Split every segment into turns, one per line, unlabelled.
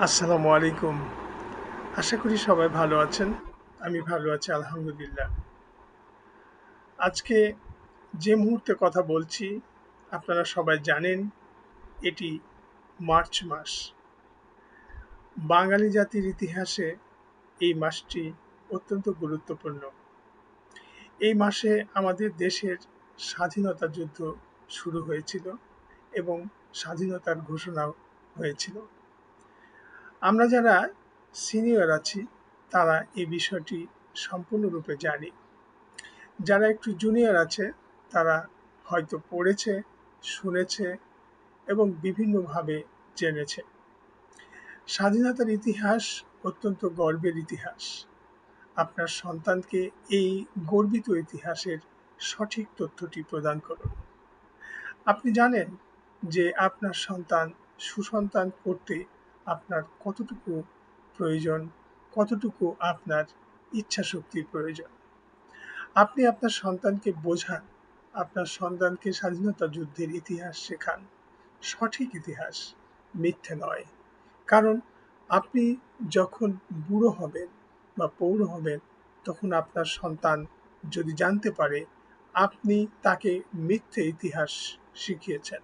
আসসালামু আলাইকুম। আশা করি সবাই ভালো আছেন। আমি ভালো আছি, আলহামদুলিল্লাহ। আজকে যে মুহূর্তে কথা বলছি, আপনারা সবাই জানেন, এটি মার্চ মাস। বাঙালি জাতির ইতিহাসে এই মাসটি অত্যন্ত গুরুত্বপূর্ণ। এই মাসে আমাদের দেশের স্বাধীনতা যুদ্ধ শুরু হয়েছিল এবং স্বাধীনতার ঘোষণাও হয়েছিল। আমরা যারা সিনিয়র আছি, তারা এই বিষয়টি সম্পূর্ণরূপে জানি। যারা একটু জুনিয়র আছে, তারা হয়তো পড়েছে, শুনেছে এবং বিভিন্নভাবে জেনেছে। স্বাধীনতার ইতিহাস অত্যন্ত গর্বের ইতিহাস। আপনার সন্তানকে এই গর্বিত ইতিহাসের সঠিক তথ্যটি প্রদান করুন। আপনি জানেন যে আপনার সন্তান সুসন্তান করতে আপনার কতটুকু প্রয়োজন, কতটুকু আপনার ইচ্ছা শক্তির প্রয়োজন। আপনি আপনার সন্তানকে বোঝান, আপনার সন্তানকে স্বাধীনতা যুদ্ধের ইতিহাস শেখান। সঠিক ইতিহাস মিথ্যে নয়। কারণ আপনি যখন বুড়ো হবেন বা পৌর হবেন, তখন আপনার সন্তান যদি জানতে পারে, আপনি তাকে মিথ্যে ইতিহাস শিখিয়েছেন,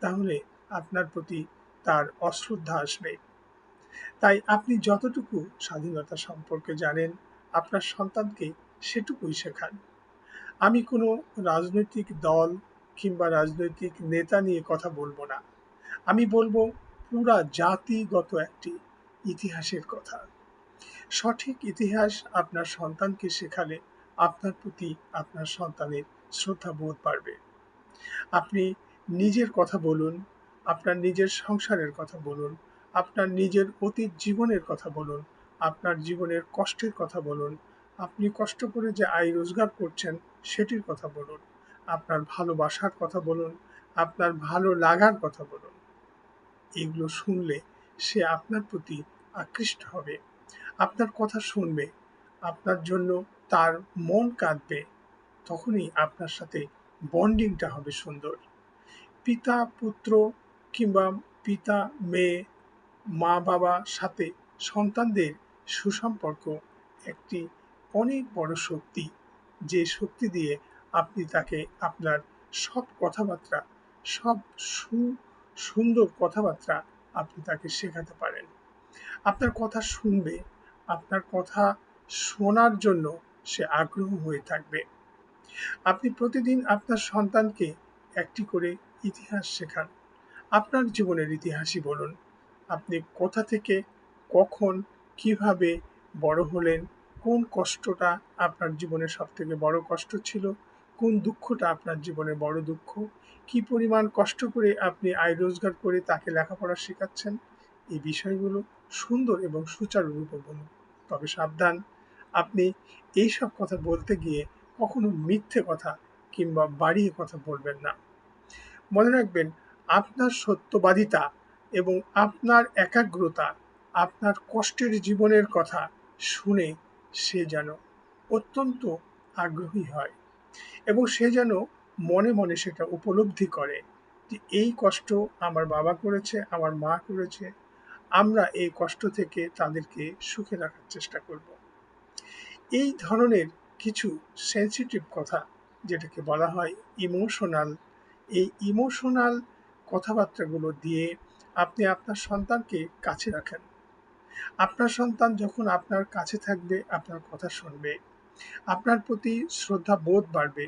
তাহলে আপনার প্রতি তার অশ্রদ্ধা আসবে। তাই আপনি যতটুকু স্বাধীনতা সম্পর্কে জানেন, আপনার সন্তানকে সেটুকুই শেখান। আমি কোনো রাজনৈতিক দল কিংবা রাজনৈতিক নেতা নিয়ে কথা বলব না। আমি বলব, পুরা জাতিগত একটি ইতিহাসের কথা। সঠিক ইতিহাস আপনার সন্তানকে শেখালে আপনার প্রতি আপনার সন্তানের শ্রদ্ধা বোধ বাড়বে। আপনি নিজের কথা বলুন আপনার নিজের সংসারের কথা বলুন, আপনার নিজের অতীত জীবনের কথা বলুন, আপনার জীবনের কষ্টের কথা বলুন, আপনি কষ্ট করে যে আয় রোজগার করছেন সেটির কথা বলুন, আপনার ভালোবাসার কথা বলুন, আপনার ভালো লাগার কথা বলুন। এগুলো শুনলে সে আপনার প্রতি আকৃষ্ট হবে, আপনার কথা শুনবে, আপনার জন্য তার মন কাঁদবে, তখনই আপনার সাথে বন্ডিংটা হবে সুন্দর। পিতা, পুত্র কিংবা পিতা, মেয়ে, মা, বাবা, সাথে সন্তানদের সুসম্পর্ক একটি অনেক বড় শক্তি। যে শক্তি দিয়ে আপনি তাকে আপনার সব কথাবার্তা সব সু, সুন্দর কথাবার্তা আপনি তাকে শেখাতে পারেন। আপনার কথা শুনবে, আপনার কথা শোনার জন্য সে আগ্রহ হয়ে থাকবে। আপনি প্রতিদিন আপনার সন্তানকে একটি করে ইতিহাস শেখান। আপনার জীবনের ইতিহাসই বলুন। আপনি কোথা থেকে, কখন, কীভাবে বড় হলেন, কোন কষ্টটা আপনার জীবনে সব থেকে বড় কষ্ট ছিল, কোন দুঃখটা আপনার জীবনে বড় দুঃখ, কি পরিমাণ কষ্ট করে আপনি আয় রোজগার করে তাকে লেখাপড়া শেখাচ্ছেন, এই বিষয়গুলো সুন্দর এবং সুচারুরূপে বলুন। তবে সাবধান, আপনি এই সব কথা বলতে গিয়ে কখনো মিথ্যে কথা কিংবা বাড়িয়ে কথা বলবেন না। মনে রাখবেন আপনার সত্যবাদিতা এবং আপনার একাগ্রতা, আপনার কষ্টের জীবনের কথা শুনে সে যেন অত্যন্ত আগ্রহী হয় এবং সে যেন মনে মনে সেটা উপলব্ধি করে যে এই কষ্ট আমার বাবা করেছে, আমার মা করেছে, আমরা এই কষ্ট থেকে তাদেরকে সুখে রাখার চেষ্টা করব। এই ধরনের কিছু সেন্সিটিভ কথা, যেটাকে বলা হয় ইমোশনাল এই ইমোশনাল কথাবার্তাগুলো দিয়ে আপনি আপনার সন্তানকে কাছে রাখেন। আপনার সন্তান যখন আপনার কাছে থাকবে, আপনার কথা শুনবে, আপনার প্রতি শ্রদ্ধা বোধ বাড়বে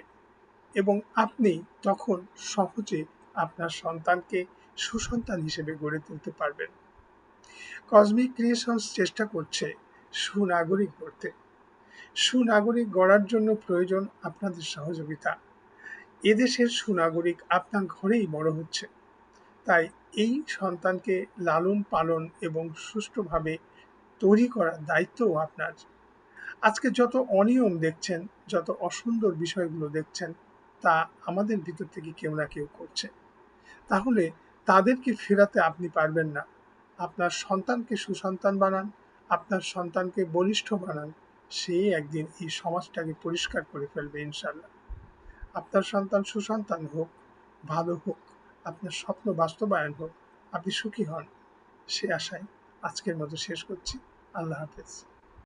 এবং আপনি তখন সহজে আপনার সন্তানকে সুসন্তান হিসেবে গড়ে তুলতে পারবেন। কসমিক ক্রিয়েশনস চেষ্টা করছে সুনাগরিক গড়তে সুনাগরিক গড়ার জন্য প্রয়োজন আপনাদের সহযোগিতা। এদেশের সুনাগরিক আপনার ঘরেই বড় হচ্ছে। তাই এই সন্তানকে লালন পালন এবং সুষ্ঠুভাবে তৈরি করার দায়িত্বও আপনার। আজকে যত অনিয়ম দেখছেন, যত অসুন্দর বিষয়গুলো দেখছেন, তা আমাদের ভিতর থেকে কেউ না কেউ করছে। তাহলে তাদেরকে ফেরাতে আপনি পারবেন না। আপনার সন্তানকে সুসন্তান বানান, আপনার সন্তানকে বলিষ্ঠ বানান, সে একদিন এই সমাজটাকে পরিষ্কার করে ফেলবে ইনশাল্লাহ আপনার সন্তান সুসন্তান হোক, ভালো হোক আপনার স্বপ্ন বাস্তবায়ন হোক। আপনি সুখী হন। সে আশায় আজকের মতো শেষ করছি। আল্লাহ হাফেজ।